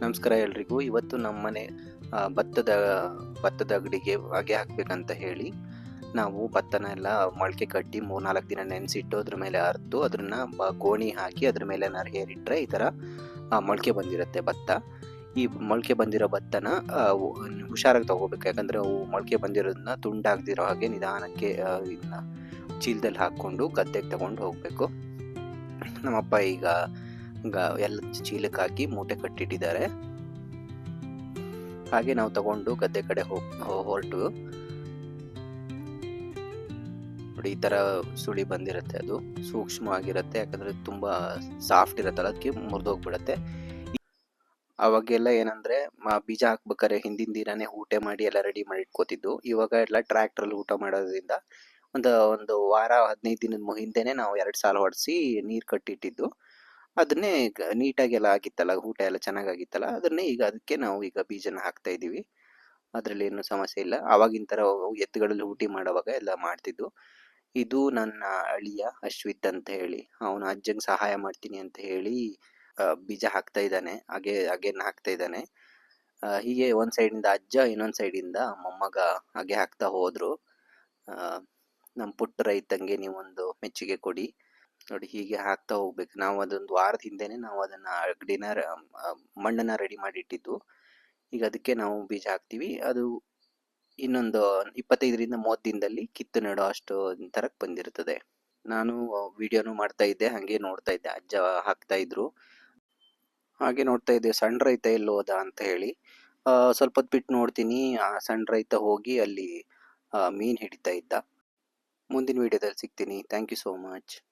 ನಮಸ್ಕಾರ ಎಲ್ರಿಗೂ. ಇವತ್ತು ನಮ್ಮ ಮನೆ ಭತ್ತದ ಭತ್ತದ ಅಗಡಿಗೆ ಹಾಗೆ ಹಾಕ್ಬೇಕಂತ ಹೇಳಿ ನಾವು ಭತ್ತನ ಎಲ್ಲ ಮೊಳಕೆ ಕಟ್ಟಿ ಮೂರ್ನಾಲ್ಕು ದಿನ ನೆನೆಸಿಟ್ಟು ಅದ್ರ ಮೇಲೆ ಅರ್ದು ಅದನ್ನ ಬ- ಗೋಣಿ ಹಾಕಿ ಅದ್ರ ಮೇಲೆ ಏನಾದ್ರು ಹೇರಿಟ್ರೆ ಈ ಥರ ಮೊಳಕೆ ಬಂದಿರುತ್ತೆ ಭತ್ತ. ಈ ಮೊಳಕೆ ಬಂದಿರೋ ಭತ್ತನ ಹುಷಾರಾಗಿ ತಗೋಬೇಕು. ಯಾಕಂದ್ರೆ ಅವು ಮೊಳಕೆ ಬಂದಿರೋದನ್ನ ತುಂಡಾಗ್ದಿರೋ ಹಾಗೆ ನಿಧಾನಕ್ಕೆ ಇದನ್ನ ಚೀಲದಲ್ಲಿ ಹಾಕ್ಕೊಂಡು ಗದ್ದೆಗೆ ತಗೊಂಡು ಹೋಗಬೇಕು. ನಮ್ಮಪ್ಪ ಈಗ ಎಲ್ಲ ಚೀಲಕ್ಕೆ ಹಾಕಿ ಮೂಟೆ ಕಟ್ಟಿಟ್ಟಿದ್ದಾರೆ. ಹಾಗೆ ನಾವು ತಗೊಂಡು ಗದ್ದೆ ಕಡೆ ಹೋಗ್ ಹೊರಟು. ನೋಡಿ, ಈ ತರ ಸುಳಿ ಬಂದಿರುತ್ತೆ ಅದು. ಸೂಕ್ಷ್ಮವಾಗಿರುತ್ತೆ, ಯಾಕಂದ್ರೆ ತುಂಬಾ ಸಾಫ್ಟ್ ಇರುತ್ತಲ್ಲ, ಅದಕ್ಕೆ ಮುರಿದೋಗ್ಬಿಡತ್ತೆ. ಅವಾಗೆಲ್ಲ ಏನಂದ್ರೆ ಬೀಜ ಹಾಕ್ಬೇಕಾದ್ರೆ ಹಿಂದಿನ ದಿನಾನೇ ಊಟ ಮಾಡಿ ಎಲ್ಲ ರೆಡಿ ಮಾಡಿ ಇಟ್ಕೋತಿದ್ದು. ಇವಾಗ ಎಲ್ಲ ಟ್ರ್ಯಾಕ್ಟರ್ ಅಲ್ಲಿ ಊಟ ಮಾಡೋದ್ರಿಂದ ಒಂದು ಒಂದು ವಾರ, ಹದಿನೈದು ದಿನದ ಹಿಂದೆನೆ ನಾವು ಎರಡು ಸಾಲ ಹೊಡೆಸಿ ನೀರು ಕಟ್ಟಿಟ್ಟಿದ್ದು. ಅದನ್ನೇ ನೀಟಾಗಿ ಎಲ್ಲ ಆಗಿತ್ತಲ್ಲ, ಊಟ ಎಲ್ಲ ಚೆನ್ನಾಗಾಗಿತ್ತಲ್ಲ, ಅದನ್ನೇ ಈಗ ಅದಕ್ಕೆ ನಾವು ಈಗ ಬೀಜನ ಹಾಕ್ತಾ ಇದ್ದೀವಿ ಅದರಲ್ಲಿ ಏನು ಸಮಸ್ಯೆ ಇಲ್ಲ. ಆವಾಗಿನ ಥರ ಎತ್ತುಗಳಲ್ಲಿ ಊಟಿ ಮಾಡುವಾಗ ಎಲ್ಲ ಮಾಡ್ತಿದ್ದು. ಇದು ನನ್ನ ಅಳಿಯ ಅಶ್ವಿತ್ ಅಂತ ಹೇಳಿ. ಅವನು ಅಜ್ಜಂಗ್ ಸಹಾಯ ಮಾಡ್ತೀನಿ ಅಂತ ಹೇಳಿ ಬೀಜ ಹಾಕ್ತಾ ಇದ್ದಾನೆ. ಹಾಗೆ, ಹಾಗೇನ ಹಾಕ್ತಾ ಇದ್ದಾನೆ. ಹೀಗೆ ಒಂದು ಸೈಡ್ ಇಂದ ಅಜ್ಜ, ಇನ್ನೊಂದು ಸೈಡ್ ಇಂದ ಮೊಮ್ಮಗ ಹಾಗೆ ಹಾಕ್ತಾ ಹೋದರು. ನಮ್ಮ ನಮ್ ಪುಟ್ಟ ರೈತಂಗೆ ನೀವೊಂದು ಮೆಚ್ಚುಗೆ ಕೊಡಿ. ನೋಡಿ ಹೀಗೆ ಹಾಕ್ತಾ ಹೋಗ್ಬೇಕು. ನಾವು ಅದೊಂದು ವಾರದ ಹಿಂದೆನೆ ನಾವು ಅದನ್ನ ಅಗಡಿನ ಮಣ್ಣನ್ನ ರೆಡಿ ಮಾಡಿ ಇಟ್ಟಿದ್ದು ಈಗ ಅದಕ್ಕೆ ನಾವು ಬೀಜ ಹಾಕ್ತಿವಿ. ಅದು ಇನ್ನೊಂದು ಇಪ್ಪತ್ತೈದರಿಂದ ಮೂವತ್ತು ದಿನದಲ್ಲಿ ಕಿತ್ತು ನೆಡೋ ಅಷ್ಟು ತರಕ್ ಬಂದಿರ್ತದೆ ನಾನು ವಿಡಿಯೋನು ಮಾಡ್ತಾ ಇದ್ದೆ, ಹಂಗೆ ನೋಡ್ತಾ ಇದ್ದೆ, ಅಜ್ಜ ಹಾಕ್ತಾ ಇದ್ರು. ಹಾಗೆ ನೋಡ್ತಾ ಇದ್ದೆ, ಸಣ್ಣ ರೈತ ಎಲ್ಲಿ ಅಂತ ಹೇಳಿ. ಸ್ವಲ್ಪ ಹೊತ್ತು ಬಿಟ್ಟು ನೋಡ್ತೀನಿ. ಆ, ಸಣ್ಣ ರೈತ ಹೋಗಿ ಅಲ್ಲಿ ಮೀನ್ ಹಿಡಿತಾ ಇದ್ದ. ಮುಂದಿನ ವಿಡಿಯೋದಲ್ಲಿ ಸಿಗ್ತೀನಿ. Thank you so much